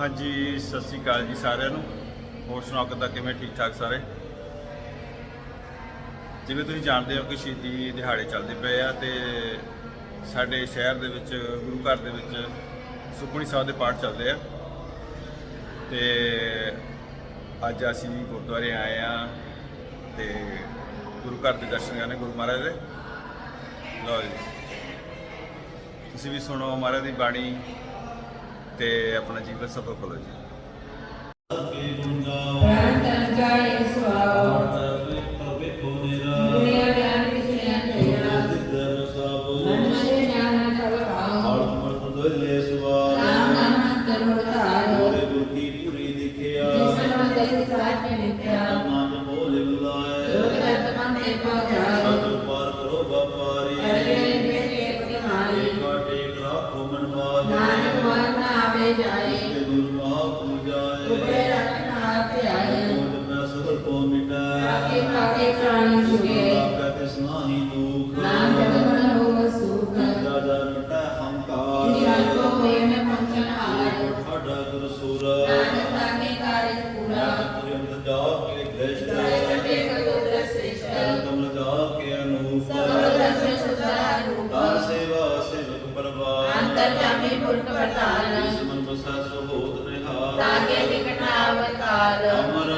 ਹਾਂਜੀ, ਸਤਿ ਸ੍ਰੀ ਅਕਾਲ ਜੀ ਸਾਰਿਆਂ ਨੂੰ। ਹੋਰ ਸੁਣਾਓ ਕਿੱਦਾਂ, ਕਿਵੇਂ, ਠੀਕ ਠਾਕ ਸਾਰੇ? ਜਿਵੇਂ ਤੁਸੀਂ ਜਾਣਦੇ ਹੋ ਕਿ ਸ਼ਹੀਦੀ ਦਿਹਾੜੇ ਚੱਲਦੇ ਪਏ ਆ ਤੇ ਸਾਡੇ ਸ਼ਹਿਰ ਦੇ ਵਿੱਚ, ਗੁਰੂ ਘਰ ਦੇ ਵਿੱਚ ਸੁਖਮਨੀ ਸਾਹਿਬ ਦੇ ਪਾਠ ਚੱਲਦੇ ਆ। ਤੇ ਅੱਜ ਅਸੀਂ ਗੁਰਦੁਆਰੇ ਆਏ ਆ ਤੇ ਗੁਰੂ ਘਰ ਦੇ ਦਰਸ਼ਨ ਕਰਨੇ ਗੁਰੂ ਮਹਾਰਾਜ ਦੇ। ਲਓ ਜੀ। ਤੁਸੀਂ ਵੀ ਸੁਣੋ ਮਹਾਰਾਜ ਦੀ ਬਾਣੀ। ਤੇ ਆਪਣਾ ਜੀਵਨ ਸਫਲ ਕਰੋ ਜੀ। ਅੰਤਰ ਜਾਮੀ ਪੁਰਖ ਵਰਤਾਨ ਤਾਕੇ ਵਿਕਟ ਅਵਤਾਰ ਏ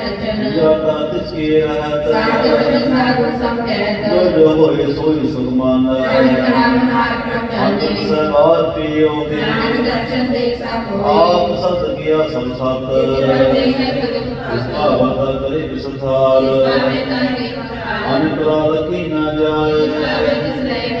ਸਭ ਕੋ ਬੋਲਾ ਆਪ ਡੋਲਾ ਕਬਨ ਡੋਲੇ ਕਲਾ ਕਰਕੇ ਲਖੇ ਡੋਲਾ ਕਰੇ ਗੁਣ ਹੋਰ ਜੋਤ ਮੈਂ ਜਾ ਕੀ ਜੋਤ ਆਪ ਸੁਆਮੀ ਹੋ ਬੋਧ ਗੁਰ ਪ੍ਰਸਾਦ ਬ੍ਰਹਮ ਕਾ ਨਾਸ ਨਾਨਕ ਤਿਨਮੈ ਵਿਸਾਸ ਸੰਜਨਾ ਕਾ ਭੇਖਨ ਸਭ ਬਰਮ ਸਾਜੇ ਨਾਗੇ ਹਿਰਦੇ ਸਭ ਧਰਮ ਸੁਨੋ ਸਤ ਬਚਨ ਸਰਵ ਵਿਆਪੀ ਰਾਮ ਸੰਰਚਨ ਜਾ ਤਾ ਤਿਸ ਕੀ ਰਹਤ ਸਾਧ ਵਚਨ ਸਾਧੂ ਸਭ ਜੋ ਕਹਿਤ ਜੋ ਹੋਏ ਸੋਈ ਸੁਖਮਾਨ ਨਾਨਕ ਨਾਮ ਨਾਰ ਪ੍ਰਭ ਅੰਤ ਜਾਣੇ ਸਰਵਾਰ ਪੀਓ ਨਾਨਕ ਦਰਸ਼ਨ ਦੇਖ ਸਭ ਹੋਏ ਆਪ ਸਤ ਗਿਆ ਸਭ ਸਤ ਈਸ਼ਵਰ ਦੇ ਹੈ ਜਗਤ ਇਸ ਪ੍ਰਭੂ ਭਾਵਤਾ ਕਰੇ ਵਿਸਥਾਰ। ਇਸਵਾਵੇ ਤਨ ਕੀ ਮਕਰਾਰ ਅਨਕਰਾ ਲਕੀ ਨਾ ਇਸਵਾਵੇ ਜਾਏ।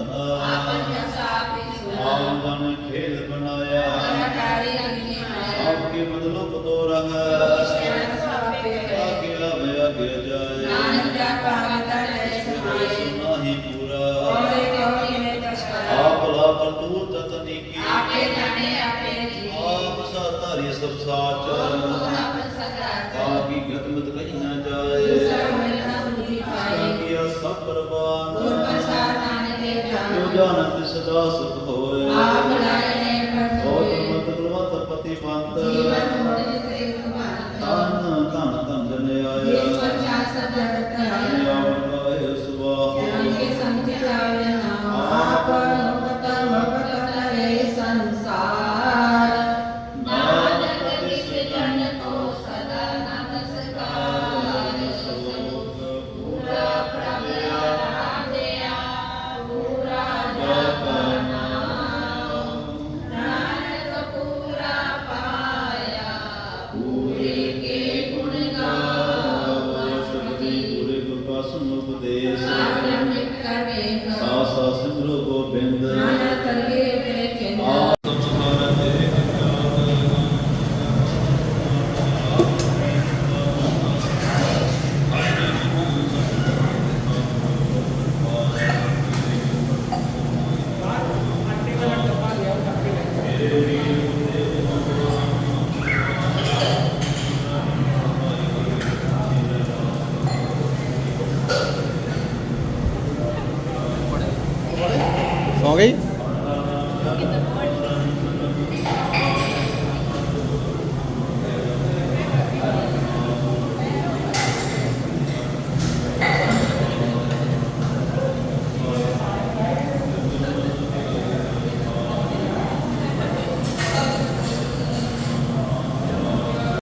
ਸਗਰਾਤਾ ਆਪ ਗਤਮਤ ਕਹੀ ਨਾ ਜਾਏ। ਸਰਵ ਮਿਲਣਾ ਬੁੱਧੀ ਪਾਏ ਕੀਆ ਸਭ ਗੁਰ ਪ੍ਰਵਾਨ। ਪ੍ਰਸਾਦ ਨਾਨਕੇ ਜੋ ਜਾਣੋ। ਜਾਣਤ ਸਦਾ ਸੁਖ ਹੋਏ। ਆਪ ਲਾਏ okay?